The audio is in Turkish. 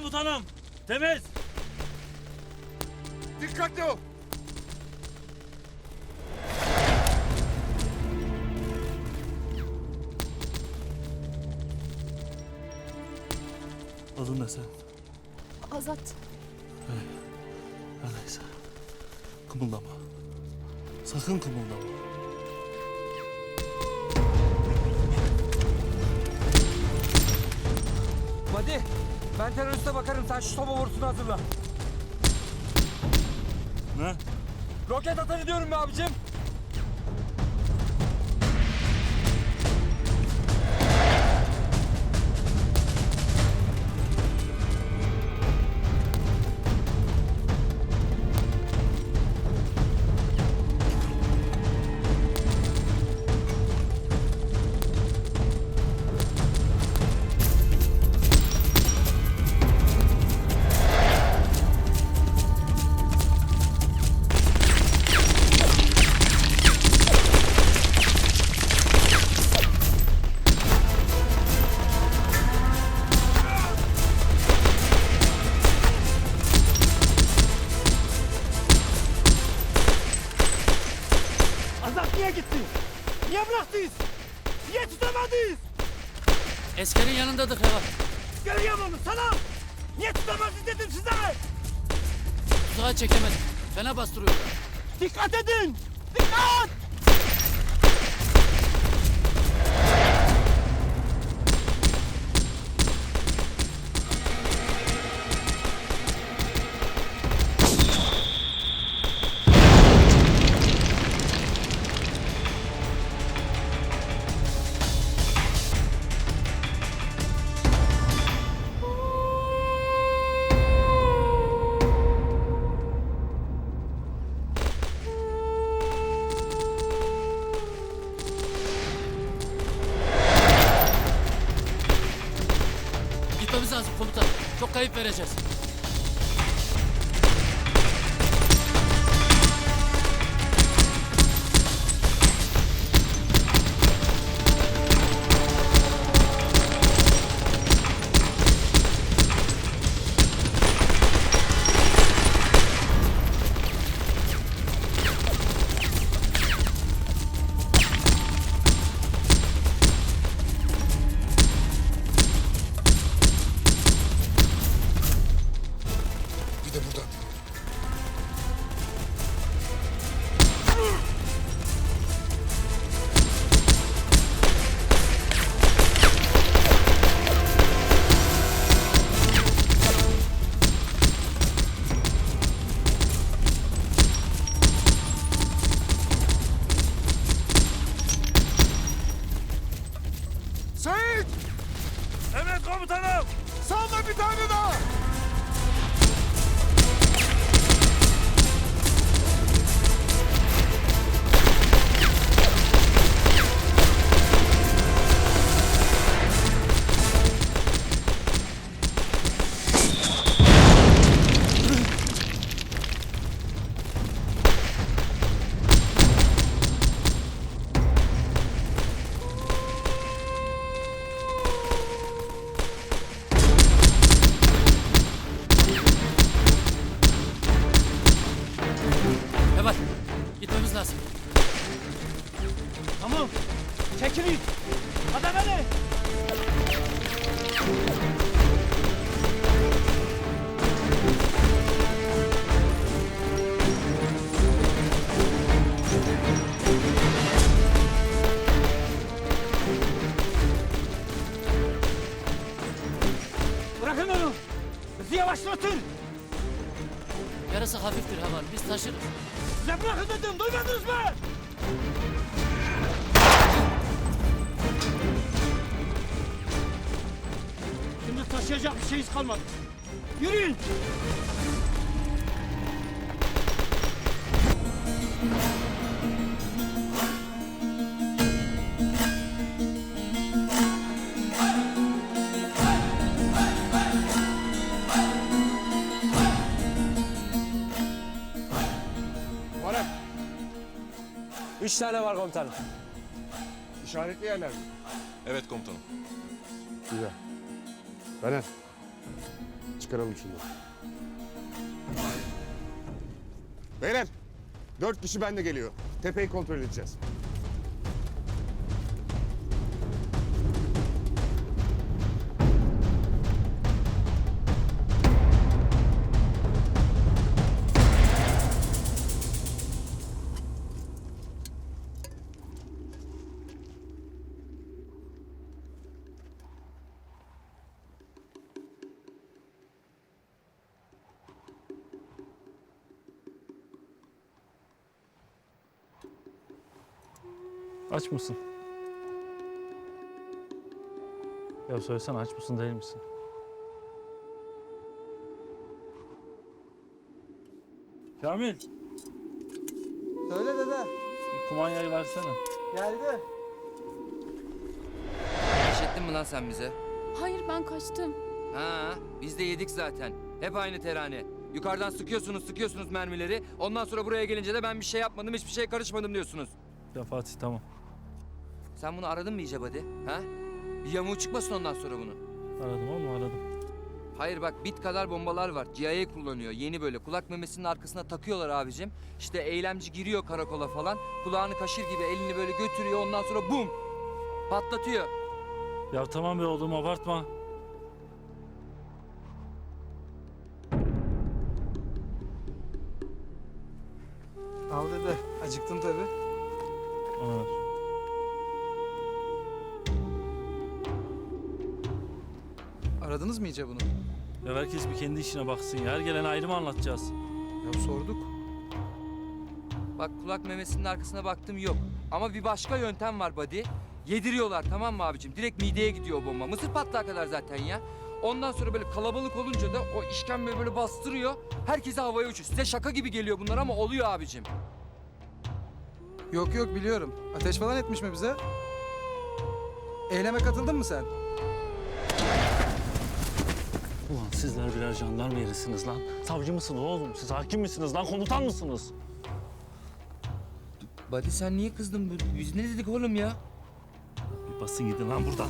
komutanım. Temiz. Dikkatli ol. Adın ne sen? Azat. Her neyse. Kımıldama. Sakın kımıldama. Ben teröriste bakarım. Sen şu soba borusunu hazırla. Ne? Roket atar diyorum be abicim. Eskerin yanındadır Hevat. Görüyorum onu sana. Niye tutamadınız dedim size. Tuzağa çekemedim. Fena bastırıyor. Dikkat edin. Dikkat. managers. Evet komutanım. Salla bir tane daha! Hevat. Gitmemiz lazım. Tamam. Çekilin. Hadi beni. Bırakın onu. Bizi yavaşlatın. Yarısı hafiftir Hevat. Biz taşırız. Size bırakın dedim. Duymadınız mı? Şimdi taşıyacak bir şeyimiz kalmadı. Yürüyün. Üç tane var komutanım. İşaretli yerler mi? Evet komutanım. Güzel. Beren. Çıkaralım şunları. Beyler. Dört kişi bende geliyor. Tepeyi kontrol edeceğiz. Aç mısın? Ya söylesene aç mısın değil misin? Kamil, Söyle dede. bir kumanyayı versene. Geldi. Ateş ettin mi lan sen bize? Hayır ben kaçtım. Ha, biz de yedik zaten. Hep aynı terane. Yukarıdan sıkıyorsunuz, sıkıyorsunuz mermileri. Ondan sonra buraya gelince de ben bir şey yapmadım, hiçbir şey karışmadım diyorsunuz. Ya Fatih tamam. Sen bunu aradın mı iyice hadi? Ha? Bir yamuğu çıkmasın ondan sonra bunu. Aradım ama aradım. Hayır bak bit kadar bombalar var. CIA kullanıyor. Yeni böyle kulak memesinin arkasına takıyorlar abicim. İşte eylemci giriyor karakola falan. Kulağını kaşır gibi elini böyle götürüyor. Ondan sonra bum! Patlatıyor. Ya tamam be oğlum abartma. Al dede. Acıktın tabii. Bana Aradınız mı iyice bunu? Ya herkes bir kendi işine baksın ya. Her gelen ayrı mı anlatacağız? Ya sorduk. Bak kulak memesinin arkasına baktım yok. Ama bir başka yöntem var buddy. Yediriyorlar tamam mı abicim? Direkt mideye gidiyor o bomba. Mısır patlağı kadar zaten ya. Ondan sonra böyle kalabalık olunca da o işkembe böyle bastırıyor. Herkese havaya uçuyor. Size şaka gibi geliyor bunlar ama oluyor abicim. Yok yok biliyorum. Ateş falan etmiş mi bize? Eyleme katıldın mı sen? Ulan sizler birer jandarma yerisiniz lan. Savcı mısınız oğlum? Siz hakim misiniz lan? Komutan mısınız? Buddy sen niye kızdın? Biz ne dedik oğlum ya? Bir basın gidin lan buradan.